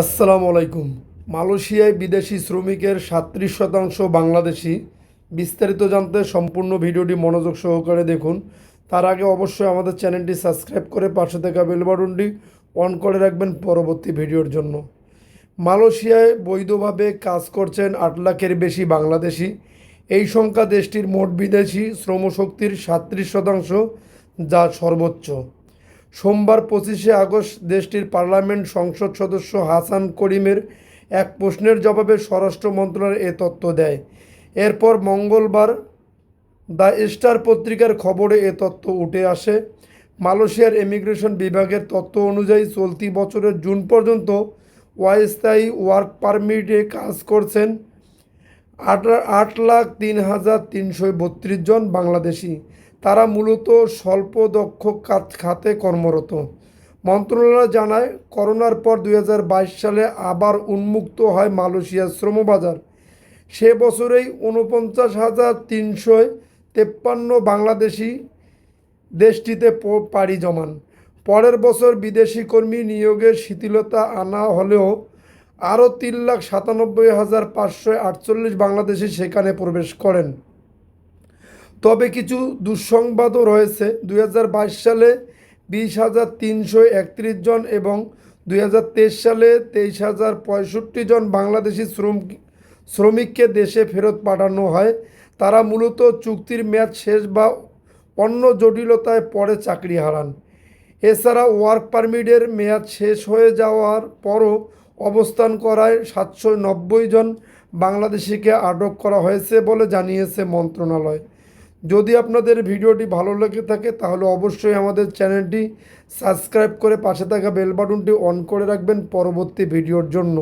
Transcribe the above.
আসসালামু আলাইকুম। মালয়েশিয়ায় বিদেশি শ্রমিকের সাত্রিশ শতাংশ বাংলাদেশি। বিস্তারিত জানতে সম্পূর্ণ ভিডিওটি মনোযোগ সহকারে দেখুন। তার আগে অবশ্যই আমাদের চ্যানেলটি সাবস্ক্রাইব করে পাশে থাকা বেল বাটনটি অন করে রাখবেন পরবর্তী ভিডিওর জন্য। মালয়েশিয়ায় বৈধভাবে কাজ করছেন আট লাখের বেশি বাংলাদেশি। এই সংখ্যা দেশটির মোট বিদেশি শ্রমশক্তির সাত্রিশ শতাংশ, যা সর্বোচ্চ। সোমবার পঁচিশে আগস্ট দেশটির পার্লামেন্ট সংসদ সদস্য হাসান করিমের এক প্রশ্নের জবাবে স্বরাষ্ট্র মন্ত্রণালয় এ তথ্য দেয়। এরপর মঙ্গলবার দ্য স্টার পত্রিকার খবরে এ তথ্য উঠে আসে। মালয়েশিয়ার ইমিগ্রেশন বিভাগের তথ্য অনুযায়ী চলতি বছরের জুন পর্যন্ত অস্থায়ী ওয়ার্ক পারমিটে কাজ করছেন আট আট লাখ তিন হাজার তিনশো বত্রিশ জন বাংলাদেশি। তারা মূলত স্বল্প দক্ষ কাজ খাতে কর্মরত। মন্ত্রণালয় জানায়, করোনার পর দু হাজার বাইশ সালে আবার উন্মুক্ত হয় মালয়েশিয়ার শ্রমবাজার। সে বছরেই উনপঞ্চাশ হাজার তিনশো তেপ্পান্ন বাংলাদেশি দেশটিতে পাড়ি জমান। পরের বছর বিদেশি কর্মী নিয়োগের শিথিলতা আনা হলেও আরও তিন লাখ সাতানব্বই হাজার পাঁচশো আটচল্লিশ বাংলাদেশি সেখানে প্রবেশ করেন। তবে কিছু দুঃসংবাদও রয়েছে। দুই হাজার বাইশ সালে বিশ হাজার তিনশো একত্রিশ জন এবং দুই হাজার তেইশ সালে তেইশ হাজার পঁয়ষট্টি জন বাংলাদেশি শ্রম শ্রমিককে দেশে ফেরত পাঠানো হয়। তারা মূলত চুক্তির মেয়াদ শেষ বা অন্য জটিলতায় পরে চাকরি হারান। এছাড়া ওয়ার্ক পারমিটের মেয়াদ শেষ হয়ে যাওয়ার পরও অবস্থান করায় সাতশো নব্বই জন বাংলাদেশিকে আটক করা হয়েছে বলে জানিয়েছে মন্ত্রণালয়। যদি আপনাদের ভিডিওটি ভালো লেগে থাকে, তাহলে অবশ্যই আমাদের চ্যানেলটি সাবস্ক্রাইব করে পাশে থাকা বেল বাটনটি অন করে রাখবেন পরবর্তী ভিডিওর জন্য।